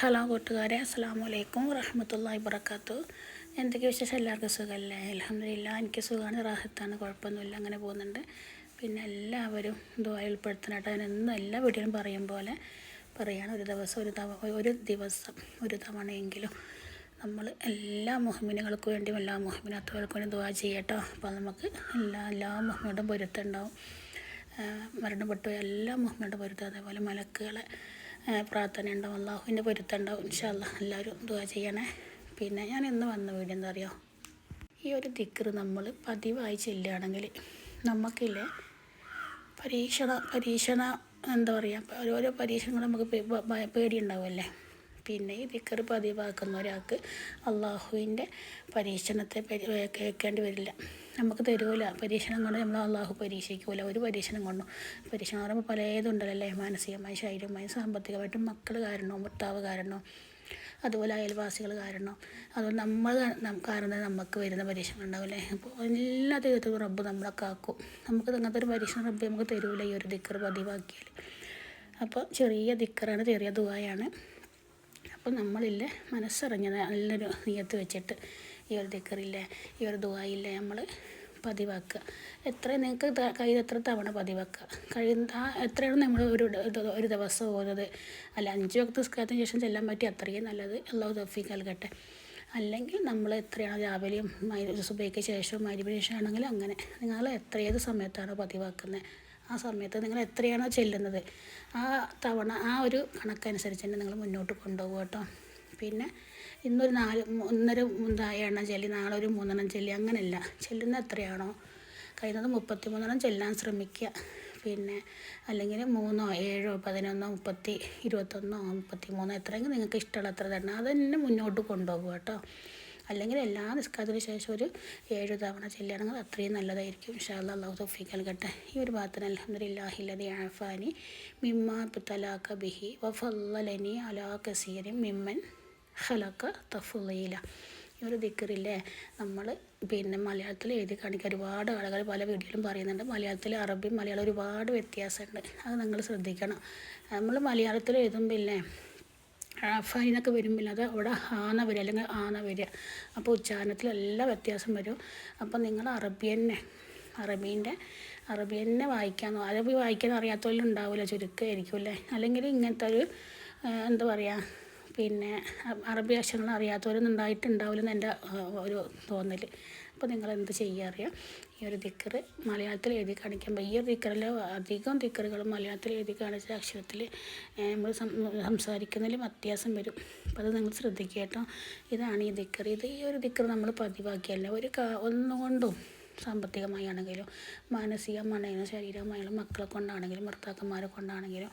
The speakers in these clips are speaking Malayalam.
ഹലോ കൂട്ടുകാരെ അസ്സാം വലൈക്കും വറഹമത്തല്ലാഹി വർക്കാത്തു എന്തൊക്കെ വിശേഷം? എല്ലാവർക്കും സുഖമല്ലേ? അലഹമില്ല എനിക്ക് സുഖമാണ് റാഹത്താണ് കുഴപ്പമൊന്നുമില്ല അങ്ങനെ പോകുന്നുണ്ട്. പിന്നെ എല്ലാവരും ഇതുമായി ഉൾപ്പെടുത്താനായിട്ട് അതിനൊന്നും എല്ലാ വീട്ടിലും പറയും പോലെ പറയുകയാണ് ഒരു ദിവസം ഒരു തവ ഒരു ദിവസം ഒരു തവണയെങ്കിലും നമ്മൾ എല്ലാ മുഹമ്മിനുകൾക്ക് വേണ്ടിയും എല്ലാ മുഹമ്മിനത്തുകൾക്ക് വേണ്ടി ദുവാ ചെയ്യട്ടോ. അപ്പോൾ നമുക്ക് എല്ലാ എല്ലാ മുഹമ്മിനോടും പൊരുത്തുണ്ടാവും മരണപ്പെട്ടു എല്ലാ മുഹമ്മിനോടും പൊരുത്തം അതേപോലെ മലക്കുകളെ പ്രാർത്ഥന ഉണ്ടാവും. അള്ളാഹുവിന്റെ പൊരുത്തുണ്ടാവും ഇൻഷാല്ല എല്ലാവരും ദുവാ ചെയ്യണേ. പിന്നെ ഞാൻ ഇന്ന് വന്ന വീഡിയോ എന്താ അറിയോ? ഈ ഒരു ദിക്കറ് നമ്മൾ പതിവായി ചെല്ലുകയാണെങ്കിൽ നമുക്കില്ലേ പരീക്ഷണ പരീക്ഷണ എന്താ പറയുക ഓരോരോ പരീക്ഷണങ്ങൾ നമുക്ക് പേടി പേടിയുണ്ടാവുമല്ലേ പിന്നെ ഈ ദിക്കർ പതിവാക്കുന്ന ഒരാൾക്ക് അള്ളാഹുവിന്റെ പരീക്ഷണത്തെ കേൾക്കേണ്ടി വരില്ല. നമുക്ക് തരൂല. പരീക്ഷണം കൊണ്ട് നമ്മൾ അള്ളാഹു പരീക്ഷിക്കൂല. ഒരു പരീക്ഷണം കൊണ്ടും? പരീക്ഷണം പറയുമ്പോൾ പലതുണ്ടല്ലേ മാനസികമായി ശാരീരികമായി സാമ്പത്തികമായിട്ടും മക്കൾ കാരണോ? ഭർത്താവ് കാരണോ? അതുപോലെ അയൽവാസികൾ കാരണം? അതുപോലെ നമ്മൾ കാരണം നമുക്ക് വരുന്ന പരീക്ഷണം ഉണ്ടാവില്ലേ? അപ്പോൾ എല്ലാ ദൈവത്തിലും റബ്ബ് നമ്മളെ കാക്കും. നമുക്ക് അങ്ങനത്തെ ഒരു പരീക്ഷണം റബ്ബ് നമുക്ക് തരൂല ഈ ഒരു ദിക്കർ പതിവാക്കിയാൽ. അപ്പോൾ ചെറിയ ദിക്കറാണ് ചെറിയ ദുബായാണ് അപ്പോൾ നമ്മളില്ലേ മനസ്സറിഞ്ഞ നല്ലൊരു നീയത്ത് വെച്ചിട്ട് ഈ ഒരു ദിക്കറില്ലേ ഈ ഒരു ദുബായില്ലേ നമ്മൾ പതിവാക്കുക. എത്ര നിങ്ങൾക്ക് കയ്യിൽ എത്ര തവണ പതിവാക്കുക. കഴിയുന്ന എത്രയാണ് നമ്മൾ ഒരു ഒരു ദിവസം പോകുന്നത് അല്ല അഞ്ച് വക്ത നിസ്കാരത്തിന് ശേഷം ചെല്ലാൻ പറ്റി അത്രയും നല്ലത് അള്ളാഹു തഫീ നൽകട്ടെ. അല്ലെങ്കിൽ നമ്മൾ എത്രയാണ് രാവിലെയും സുബൈക്ക് ശേഷവും മരുവിന് ശേഷം ആണെങ്കിൽ അങ്ങനെ നിങ്ങൾ എത്ര ഏത് സമയത്താണ് പതിവാക്കുന്നത് ആ സമയത്ത് നിങ്ങൾ എത്രയാണോ ചെല്ലുന്നത് ആ തവണ ആ ഒരു കണക്കനുസരിച്ച് തന്നെ നിങ്ങൾ മുന്നോട്ട് കൊണ്ടുപോകും കേട്ടോ. പിന്നെ ഇന്നൊരു നാല് ഒന്നര എണ്ണം ചെല്ലി നാളെ ഒരു മൂന്നെണ്ണം ചെല്ലി അങ്ങനെയല്ല. ചെല്ലുന്ന എത്രയാണോ? കഴിയുന്നത് മുപ്പത്തി മൂന്നെണ്ണം ചെല്ലാൻ ശ്രമിക്കുക. പിന്നെ അല്ലെങ്കിൽ മൂന്നോ ഏഴോ പതിനൊന്നോ മുപ്പത്തി ഇരുപത്തൊന്നോ മുപ്പത്തി മൂന്നോ എത്രയെങ്കിലും നിങ്ങൾക്ക് ഇഷ്ടമുള്ള അത്ര തന്നെ അതന്നെ തന്നെ മുന്നോട്ട് കൊണ്ടുപോകുക കേട്ടോ. അല്ലെങ്കിൽ എല്ലാ നിസ്കാരത്തിന് ശേഷം ഒരു ഏഴ് തവണ ചെല്ലുകയാണെങ്കിൽ അത്രയും നല്ലതായിരിക്കും. ഇൻഷാല്ല അള്ളാഹു തൊഫീഖ് നൽകട്ടെ. ഈ ഒരു ഭാഗത്തിന് അലഹമ്മദില്ലാഹില്ലതി ആഫാനി മിമ്മാ തലാഖ ബിഹി വഫല്ലനി അലാ കസീരി മിമ്മൻ ഹലക്ക തഫുലീല. ഈ ഒരു ദിക്കറില്ലേ നമ്മൾ പിന്നെ മലയാളത്തിൽ എഴുതി കാണിക്കാൻ ഒരുപാട് ആളുകൾ പല വീഡിയോയിലും പറയുന്നുണ്ട്. മലയാളത്തിൽ അറബി മലയാളം ഒരുപാട് വ്യത്യാസമുണ്ട്. അത് നിങ്ങൾ ശ്രദ്ധിക്കണം. നമ്മൾ മലയാളത്തിൽ എഴുതുമ്പോൾ ഇല്ലേ ഫൈനൊക്കെ വരുമ്പോൾ അത് അവിടെ ആന വരിക അല്ലെങ്കിൽ ആന വരിക. അപ്പോൾ ഉച്ചാരണത്തിൽ എല്ലാ വ്യത്യാസം വരും. അപ്പോൾ നിങ്ങൾ അറബിയനെ അറബീന്റെ അറബി തന്നെ വായിക്കാൻ അറബി വായിക്കാൻ അറിയാത്തവരിലും ഉണ്ടാവില്ല ചുരുക്കമായിരിക്കും അല്ലേ? അല്ലെങ്കിൽ ഇങ്ങനത്തെ ഒരു എന്താ പറയുക പിന്നെ അറബി അക്ഷരങ്ങൾ അറിയാത്തവരൊന്നും ഉണ്ടായിട്ടുണ്ടാവില്ലെന്ന് എന്റെ ഒരു തോന്നൽ അപ്പോൾ നിങ്ങൾ എന്ത് ചെയ്യുക അറിയാം. ഈ ഒരു ദിക്കറ് മലയാളത്തിൽ എഴുതി കാണിക്കുമ്പോൾ ഈ ഒരു ദിക്കറിൽ അധികം ദിക്കറുകളും മലയാളത്തിൽ എഴുതി കാണിച്ച അക്ഷരത്തിൽ നമ്മൾ സംസാരിക്കുന്നതിലും വ്യത്യാസം വരും. അപ്പോൾ അത് നിങ്ങൾ ശ്രദ്ധിക്കുക കേട്ടോ ഇതാണ് ഈ ദിക്കർ ഇത് ഈ ഒരു ദിക്കർ നമ്മൾ പതിവാക്കിയല്ല. ഒരു ഒന്നുകൊണ്ടും സാമ്പത്തികമായി ആണെങ്കിലും മാനസികമാണെങ്കിലും ശരീരമായാലും മക്കളെ കൊണ്ടാണെങ്കിലും ഭർത്താക്കന്മാരെ കൊണ്ടാണെങ്കിലും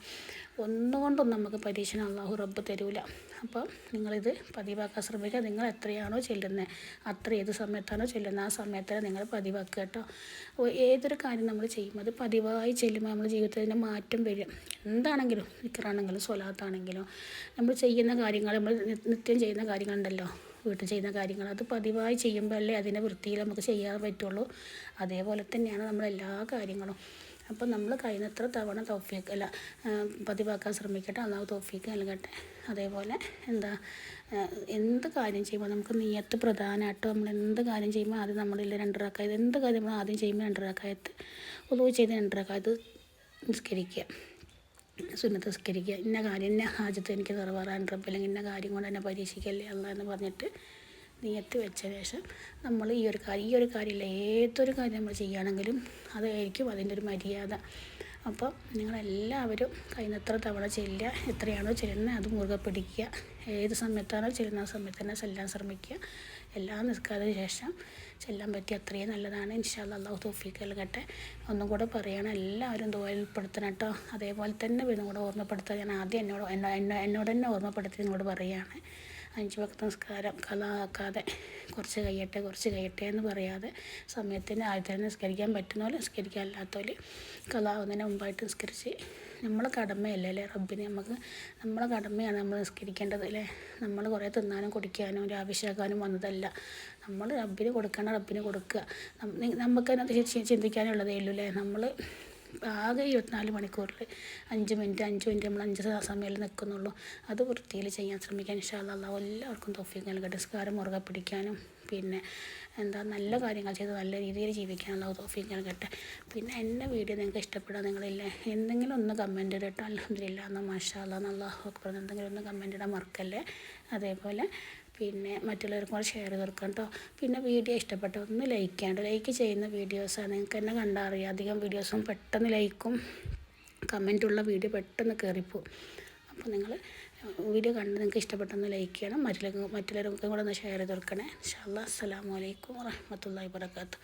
ഒന്നുകൊണ്ടും നമുക്ക് പരീക്ഷണം അള്ളാഹു റബ്ബ് തരൂല. അപ്പോൾ നിങ്ങളിത് പതിവാക്കാൻ ശ്രമിക്കുക. നിങ്ങൾ എത്രയാണോ ചെല്ലുന്നത് അത്ര ഏത് സമയത്താണോ ചെല്ലുന്നത് ആ സമയത്ത് നിങ്ങൾ പതിവാക്കുക കേട്ടോ. ഏതൊരു കാര്യം നമ്മൾ ചെയ്യുമ്പോൾ അത് പതിവായി ചെല്ലുമ്പോൾ നമ്മുടെ ജീവിതത്തിൽ മാറ്റം വരും. എന്താണെങ്കിലും നിക്കറാണെങ്കിലും സ്വലാത്താണെങ്കിലും നമ്മൾ ചെയ്യുന്ന കാര്യങ്ങൾ നമ്മൾ നിത്യം ചെയ്യുന്ന കാര്യങ്ങളുണ്ടല്ലോ. വീട്ടിൽ ചെയ്യുന്ന കാര്യങ്ങൾ. അത് പതിവായി ചെയ്യുമ്പോൾ അല്ലേ അതിനെ വൃത്തിയിൽ നമുക്ക് ചെയ്യാൻ പറ്റുള്ളൂ. അതേപോലെ തന്നെയാണ് നമ്മളെല്ലാ കാര്യങ്ങളും. അപ്പം നമ്മൾ കഴിയുന്നത്ര തവണ തോഫീക്ക് അല്ല പതിവാക്കാൻ ശ്രമിക്കട്ടെ. അന്നാ തോഫീക്ക് നൽകട്ടെ. അതേപോലെ എന്താ എന്ത് കാര്യം ചെയ്യുമ്പോൾ നമുക്ക് നീയത്ത് പ്രധാനമായിട്ട് നമ്മൾ എന്ത് കാര്യം ചെയ്യുമ്പോൾ ആദ്യം നമ്മളിൽ രണ്ടരക്കായത് എന്ത് കാര്യം നമ്മൾ ആദ്യം ചെയ്യുമ്പോൾ രണ്ടരക്കായത്ത് ഒതുവ് ചെയ്ത് രണ്ടരക്കായത്ത് നിസ്കരിക്കുക. സുന്നത്ത് നിസ്കരിക്കുക ഇന്ന കാര്യം ഇന്ന ഹാജത്ത് എനിക്ക് നിറവേറാൻ റബ്ബ് അല്ലെങ്കിൽ ഇന്ന കാര്യം കൊണ്ട് എന്നെ പരീക്ഷിക്കല്ലേ അല്ല എന്ന് പറഞ്ഞിട്ട് നീയത്ത് വെച്ച ശേഷം നമ്മൾ ഈ ഒരു കാര്യം ഈ ഒരു കാര്യമില്ല ഏതൊരു കാര്യം നമ്മൾ ചെയ്യുകയാണെങ്കിലും അതായിരിക്കും അതിന്റെ ഒരു മര്യാദ. അപ്പോൾ നിങ്ങളെല്ലാവരും കഴിയുന്നത്ര തവണ ചെല്ലുക എത്രയാണോ ചെല്ലുന്നത് അത് മുറുകെ പിടിക്കുക. ഏത് സമയത്താണോ ചെല്ലുന്ന ആ സമയത്ത് തന്നെ ചെല്ലാൻ ശ്രമിക്കുക. എല്ലാം നിൽക്കാതിന് ശേഷം ചെല്ലാൻ പറ്റി അത്രയും നല്ലതാണ്. ഇൻഷാല്ല അള്ളാഹു തോഫീക്ക് നൽകട്ടെ. ഒന്നും കൂടെ പറയണം. എല്ലാവരും ഉൾപ്പെടുത്തണം കേട്ടോ. അതേപോലെ തന്നെ വീണ്ടും കൂടെ ഓർമ്മപ്പെടുത്താൻ ഞാൻ ആദ്യം എന്നോട് എന്നോട് തന്നെ ഓർമ്മപ്പെടുത്തി നിങ്ങളോട് പറയുകയാണ് അഞ്ച് ഭക്ത നിസ്കാരം കലാക്കാതെ കുറച്ച് കഴിയട്ടെ കുറച്ച് കഴിയട്ടെ എന്ന് പറയാതെ സമയത്തിന് ആദ്യത്തെ നിസ്കരിക്കാൻ പറ്റുന്ന പോലെ നിസ്കരിക്കാൻ അല്ലാത്തവർ കലാവുന്നതിന് മുമ്പായിട്ട് നിസ്കരിച്ച് നമ്മളെ കടമയല്ലേ അല്ലേ റബ്ബിന്? നമുക്ക് നമ്മളെ കടമയാണ് നമ്മൾ നിസ്കരിക്കേണ്ടത് അല്ലേ? നമ്മൾ കുറേ തിന്നാനും കുടിക്കാനും ഒരു ആവശ്യമാക്കാനും വന്നതല്ല. നമ്മൾ റബ്ബിന് കൊടുക്കണം റബ്ബിന് കൊടുക്കുക. നമുക്ക് അതിനകത്ത് ചിന്തിക്കാനുള്ളതേ ഉള്ളൂ അല്ലേ? നമ്മൾ ആകെ ഇരുപത്തിനാല് മണിക്കൂറിൽ അഞ്ച് മിനിറ്റ് അഞ്ച് മിനിറ്റ് നമ്മൾ അഞ്ച് സമയം നിൽക്കുന്നുള്ളൂ അത് വൃത്തിയിൽ ചെയ്യാൻ ശ്രമിക്കാൻ ഇഷ്ടമല്ല അള്ളാഹു എല്ലാവർക്കും തോഫിക്ക് നൽകട്ടെ. സ്കാരം മുറുകെ പിടിക്കാനും പിന്നെ എന്താ നല്ല കാര്യങ്ങൾ ചെയ്ത് നല്ല രീതിയിൽ ജീവിക്കാനുള്ള തോഫി നൽകട്ടെ. പിന്നെ എന്റെ വീഡിയോ നിങ്ങൾക്ക് ഇഷ്ടപ്പെടാൻ നിങ്ങളില്ലേ എന്തെങ്കിലും ഒന്ന് കമന്റ് ഇടട്ടോ അലഹമില്ല എന്നാൽ മാഷാല്ല അള്ളാഹു അക്ബർ എന്തെങ്കിലും ഒന്ന് കമന്റ് ഇടാൻ മറക്കല്ലേ? അതേപോലെ പിന്നെ മറ്റുള്ളവർക്കും കൂടെ ഷെയർ ചെയ്ത് കൊടുക്കാം കേട്ടോ പിന്നെ വീഡിയോ ഇഷ്ടപ്പെട്ട ഒന്ന് ലൈക്ക് ചെയ്യാണ്ട്. ലൈക്ക് ചെയ്യുന്ന വീഡിയോസാണ് നിങ്ങൾക്ക് എന്നെ കണ്ടാൽ അറിയാം അധികം വീഡിയോസും പെട്ടെന്ന് ലൈക്കും കമന്റുള്ള വീഡിയോ പെട്ടെന്ന് കയറിപ്പോവും അപ്പോൾ നിങ്ങൾ വീഡിയോ കണ്ട് നിങ്ങൾക്ക് ഇഷ്ടപ്പെട്ടൊന്ന് ലൈക്ക് ചെയ്യണം. മറ്റുള്ള മറ്റുള്ളവർക്കും കൂടെ ഒന്ന് ഷെയർ ചെയ്ത് കൊടുക്കണേ. ഇൻഷാ അല്ലാ അസ്സലാമു അലൈക്കും വറഹ്മത്തുള്ളാഹി വബറകാതുഹു.